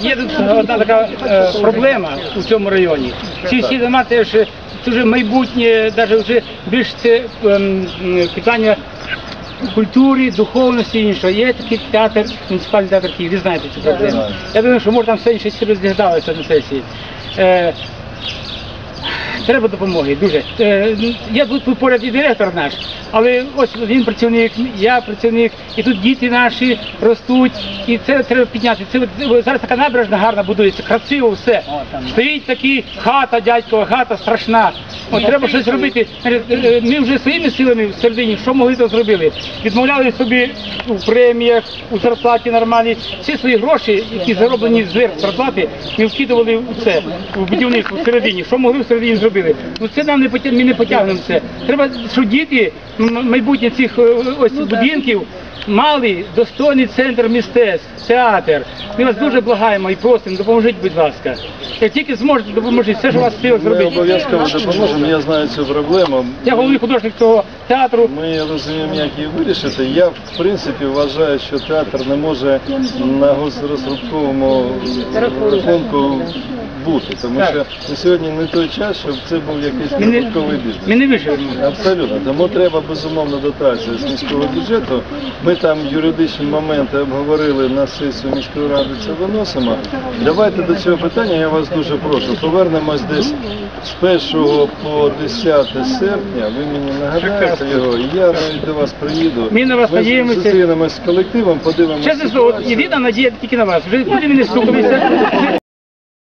Є одна така е, проблема у цьому районі. Ці всі дома теж це вже майбутнє, навіть вже більш це ем, питання культури, духовності і іншого. Є такий театр, муніципальний театр Київ, ви знаєте цю проблему. Я думаю, що може там все інше розглядалося на сесії. Е, Треба допомоги, дуже. Е, Я тут поряд і директор наш, але ось він працівник, я працівник, і тут діти наші ростуть, і це треба підняти. Це зараз така набережна гарна будується, красиво все. Стоїть такі хата, дядькова хата страшна. От треба щось робити. Е, е, Ми вже своїми силами в середині, що могли, то зробили. Відмовляли собі у преміях, у зарплаті нормальній. Всі свої гроші, які зароблені зверх зарплати, ми вкидували у це, у будівництво всередині. Що могли всередині зробили? Ну це нам не потя... ми не потягнемо це. Треба, щоб діти, майбутнє цих е, ось будинків мали достойний центр мистецтв, театр. Ми вас дуже благаємо і просимо, допоможіть, будь ласка. Як тільки зможете, допоможіть, все, що у вас силах Ми обов'язково допоможемо, я знаю цю проблему. Я головний художник цього театру. Ми розуміємо, як її вирішити. Я в принципі вважаю, що театр не може на госрозрахунковому рахунку бути, тому Так. що на сьогодні не той час, щоб це був якийсь прибутковий бізнес. ми не виживемо. Абсолютно. Тому треба безумовно дотація з міського бюджету. Ми там юридичні моменти обговорили на сесію міської ради. Це виносимо. Давайте до цього питання. Я вас дуже прошу. Повернемось десь з 1 по 10 серпня. Ви мені нагадаєте його. і Я навіть до вас приїду. Ми на вас Ми надіємося. зустрінемось з колективом, подивимося. Чесне слово, єдина надія тільки на вас. Вже люди мене слухалися.